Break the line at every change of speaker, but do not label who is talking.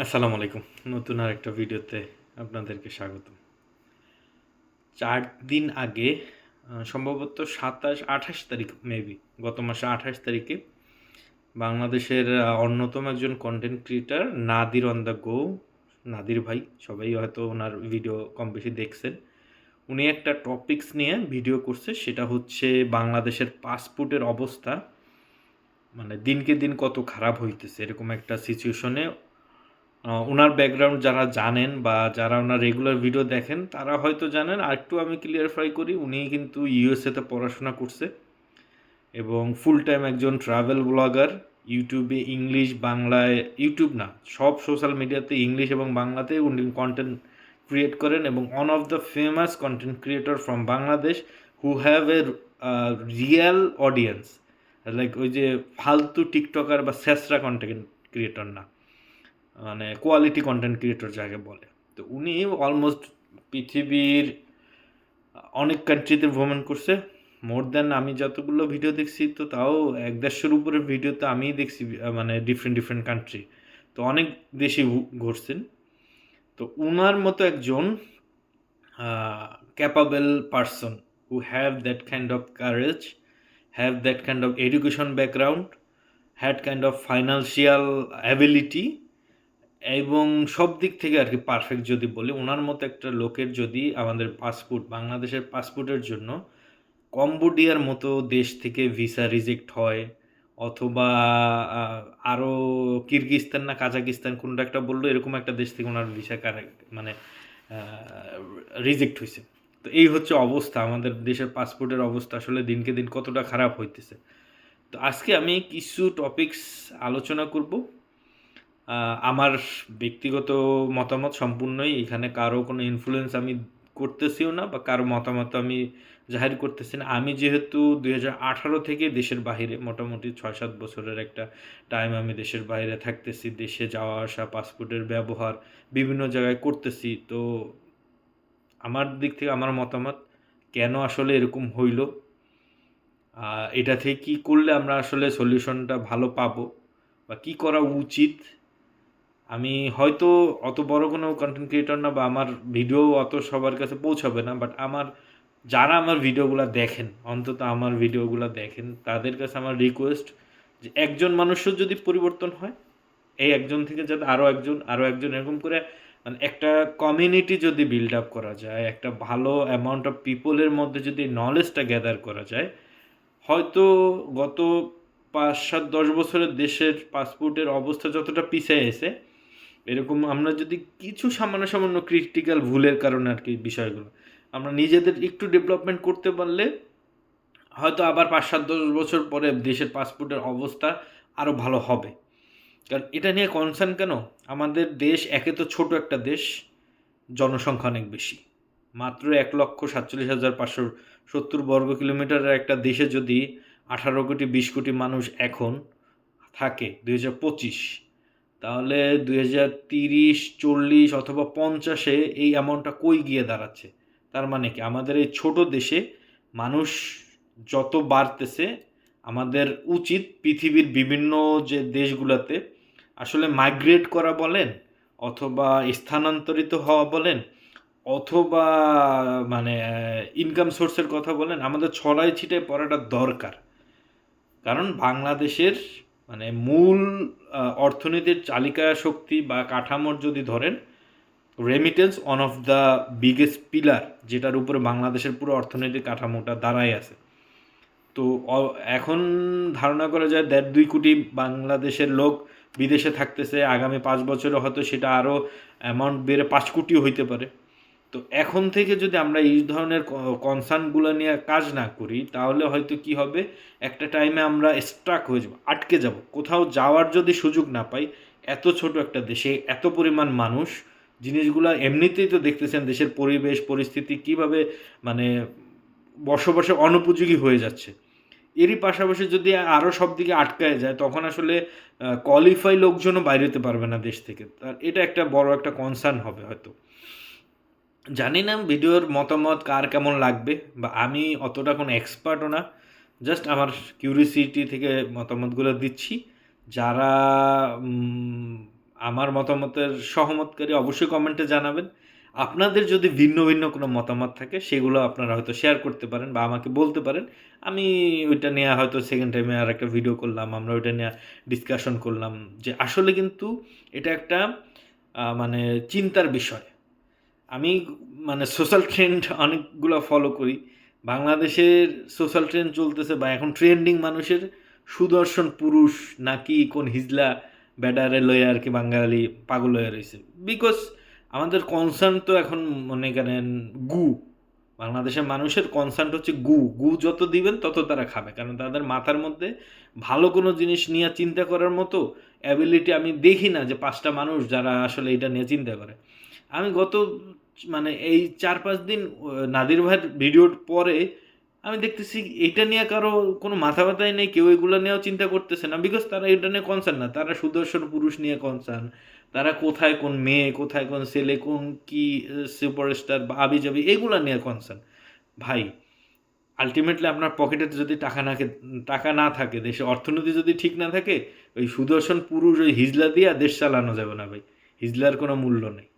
আসসালামু আলাইকুম। নতুন আর একটা ভিডিওতে আপনাদেরকে স্বাগত চার দিন আগে সম্ভবত সাতাশ, আঠাশ তারিখ মেবি গত মাসে আঠাশ তারিখে বাংলাদেশের অন্যতম একজন content creator Nadir on the go Nadir ভাই, সবাই হয়তো ওনার ভিডিও কম বেশি দেখছেন। উনি একটা টপিকস নিয়ে ভিডিও করছে, সেটা হচ্ছে বাংলাদেশের পাসপোর্টের অবস্থা। মানে দিনকে দিন কত খারাপ হইতেছে, এরকম একটা সিচুয়েশনে ওনার ব্যাকগ্রাউন্ড যারা জানেন বা যারা ওনার রেগুলার ভিডিও দেখেন, তারা হয়তো জানেন আর একটু আমি ক্লিয়ারিফাই করি, উনি কিন্তু ইউএসএতে পড়াশোনা করছে এবং ফুল টাইম একজন ট্রাভেল ব্লগার ইউটিউবে ইংলিশ বাংলায় ইউটিউব না, সব সোশ্যাল মিডিয়াতে ইংলিশ এবং বাংলাতে উনি কন্টেন্ট ক্রিয়েট করেন এবং one of the famous content creator from Bangladesh who have a real audience like ওই যে ফালতু টিকটকার বা স্যাসরা কন্টেন্ট ক্রিয়েটর না। মানে কোয়ালিটি কন্টেন্ট ক্রিয়েটর যাকে বলে। তো উনি অলমোস্ট পৃথিবীর অনেক কান্ট্রিতে ভ্রমণ করছে। মোর দ্যান আমি যতগুলো ভিডিও দেখছি, তো তাও এক দেড়শোর উপরে ভিডিও তো আমিই দেখছি মানে ডিফারেন্ট ডিফারেন্ট কান্ট্রি তো অনেক দেশে ঘুরছেন। তো উনার মতো একজন capable person who have that kind of courage have that kind of education background had kind of financial ability এবং সব দিক থেকে আর কি পারফেক্ট যদি বলি, ওনার মতো একটা লোকের যদি আমাদের পাসপোর্ট বাংলাদেশের পাসপোর্টের জন্য কম্বোডিয়ার মতো দেশ থেকে ভিসা রিজেক্ট হয়, অথবা আরও কিরগিস্তান না কাজাকিস্তান কোনটা একটা বলল, এরকম একটা দেশ থেকে ওনার ভিসা মানে রিজেক্ট হয়েছে তো এই হচ্ছে অবস্থা, আমাদের দেশের পাসপোর্টের অবস্থা আসলে দিনকে দিন কতটা খারাপ হইতেছে। তো আজকে আমি কিছু টপিকস আলোচনা করব। আমার ব্যক্তিগত মতামত সম্পূর্ণই। এখানে কারও কোনো ইনফ্লুয়েন্স আমি করতেছিও না বা কারও মতামত আমি জাহির করতেছি না। আমি যেহেতু দুই হাজার আঠারো থেকে দেশের বাইরে মোটামুটি ছয় সাত বছরের একটা টাইম আমি দেশের বাইরে থাকতেছি, দেশে যাওয়া আসা পাসপোর্টের ব্যবহার, বিভিন্ন জায়গায় করতেছি। তো আমার দিক থেকে আমার মতামত কেন আসলে এরকম হইল? এটা থেকে কী করলে আমরা আসলে সলিউশনটা ভালো পাবো? বা কী করা উচিত? আমি হয়তো অত বড় কোনো কন্টেন্ট ক্রিয়েটর না বা আমার ভিডিও অত সবার কাছে পৌঁছাবে না বাট আমার, যারা আমার ভিডিওগুলো দেখেন, অন্তত আমার ভিডিওগুলো দেখেন, তাদের কাছে আমার রিকোয়েস্ট যে একজন মানুষের যদি পরিবর্তন হয়, এই একজন থেকে যাতে আরও একজন আরও একজন এরকম করে মানে একটা কমিউনিটি যদি বিল্ড আপ করা যায়, একটা ভালো অ্যামাউন্ট অফ পিপলের মধ্যে যদি নলেজটা গ্যাদার করা যায়, হয়তো গত পাঁচ সাত দশ বছরের দেশের পাসপোর্টের অবস্থা যতটা পিছিয়ে এসে এরকম আমরা যদি কিছু সামান্য সামান্য ক্রিটিক্যাল ভুলের কারণে আর কি বিষয়গুলো, আমরা নিজেদের একটু ডেভেলপমেন্ট করতে পারলে হয়তো আবার পাঁচ সাত দশ বছর পরে দেশের পাসপোর্টের অবস্থা আরও ভালো হবে। কারণ এটা নিয়ে কনসার্ন কেন? আমাদের দেশ একে তো ছোট একটা দেশ, জনসংখ্যা অনেক বেশি। মাত্র এক লক্ষ সাতচল্লিশ হাজার পাঁচশো সত্তর বর্গ কিলোমিটারের একটা দেশে যদি আঠারো কোটি, বিশ কোটি মানুষ এখন থাকে দুই হাজার পঁচিশ তাহলে দুই হাজার তিরিশ, চল্লিশ অথবা পঞ্চাশে এই অ্যামাউন্টটা কই গিয়ে দাঁড়াচ্ছে? তার মানে কি? আমাদের এই ছোট দেশে মানুষ যত বাড়তেছে, আমাদের উচিত পৃথিবীর বিভিন্ন যে দেশগুলোতে আসলে মাইগ্রেট করা বলেন, অথবা স্থানান্তরিত হওয়া বলেন, অথবা মানে ইনকাম সোর্সের কথা বলেন, আমাদের ছড়াই ছিটায় পড়াটা দরকার। কারণ বাংলাদেশের মানে মূল অর্থনীতির চালিকা শক্তি বা কাঠামোর যদি ধরেন remittance one of the biggest pillar যেটার উপরে বাংলাদেশের পুরো অর্থনৈতিক কাঠামোটা দাঁড়ায় আছে। তো এখন ধারণা করা যায় দেড় দুই কোটি বাংলাদেশের লোক বিদেশে থাকতেছে, আগামী পাঁচ বছরে হয়তো সেটা আরও অ্যামাউন্ট বেড়ে পাঁচ কোটিও হইতে পারে। তো এখন থেকে যদি আমরা এই ধরনের কনসার্নগুলো নিয়ে কাজ না করি, তাহলে হয়তো কি হবে? একটা টাইমে আমরা স্ট্রাক হয়ে যাব, আটকে যাব। কোথাও যাওয়ার যদি সুযোগ না পাই, এত ছোট একটা দেশে এত পরিমাণ মানুষ, জিনিসগুলো এমনিতেই তো দেখতেছেন দেশের পরিবেশ, পরিস্থিতি কীভাবে মানে বসবাসে অনুপযোগী হয়ে যাচ্ছে। এরই পাশাপাশি যদি আরও সব দিকে আটকায় যায়, তখন আসলে কোয়ালিফাই লোকজনও বাইরে হতে পারবে না দেশ থেকে। তার, এটা একটা বড় একটা কনসার্ন হবে হয়তো। জানি না ভিডিওর মতামত কার কেমন লাগবে, বা আমি অতটা কোনো এক্সপার্টও না, জাস্ট আমার কিউরিসিটি থেকে মতামতগুলো দিচ্ছি। যারা আমার মতামতের সহমতকারী অবশ্যই কমেন্টে জানাবেন। আপনাদের যদি ভিন্ন ভিন্ন কোনো মতামত থাকে, সেগুলো আপনারা হয়তো শেয়ার করতে পারেন বা আমাকে বলতে পারেন। আমি ওইটা নিয়ে হয়তো সেকেন্ড টাইমে আর একটা ভিডিও করলাম, আমরা ওইটা নিয়ে ডিসকাশন করলাম যে আসলে কিন্তু এটা একটা মানে চিন্তার বিষয়। আমি মানে সোশ্যাল ট্রেন্ড অনেকগুলো ফলো করি। বাংলাদেশের সোশ্যাল ট্রেন্ড চলতেছে বা এখন ট্রেন্ডিং মানুষের সুদর্শন পুরুষ নাকি কোন হিজলা ব্যাডারে লয়ে আর কি বাঙালি পাগল হয়ে রয়েছে। বিকজ আমাদের কনসার্ন তো এখন মনে করেন গু। বাংলাদেশের মানুষের কনসার্ন হচ্ছে গু। গু যত দিবেন তত তারা খাবে। কারণ তাদের মাথার মধ্যে ভালো কোনো জিনিস নিয়ে চিন্তা করার মতো অ্যাবিলিটি আমি দেখি না যে পাঁচটা মানুষ যারা আসলে এটা নিয়ে চিন্তা করে। আমি গত মানে এই চার পাঁচ দিন নাদির ভাইয়ের ভিডিওর পরে আমি দেখতেছি এটা নিয়ে কারও কোনো মাথা ব্যথাই নেই, কেউ এগুলো নিয়েও চিন্তা করতেছে না। বিকজ তারা এটা নিয়ে কনসার্ন না। তারা সুদর্শন পুরুষ নিয়ে কনসার্ন তারা কোথায় কোন মেয়ে, কোথায় কোন ছেলে, কোন কি সুপারস্টার বা আবি যাবি এগুলো নিয়ে কনসার্ন ভাই আলটিমেটলি আপনার পকেটে যদি টাকা না টাকা না থাকে, দেশে অর্থনীতি যদি ঠিক না থাকে, ওই সুদর্শন পুরুষ ওই হিজলা দিয়ে দেশ চালানো যাবে না ভাই। হিজলার কোনো মূল্য নেই।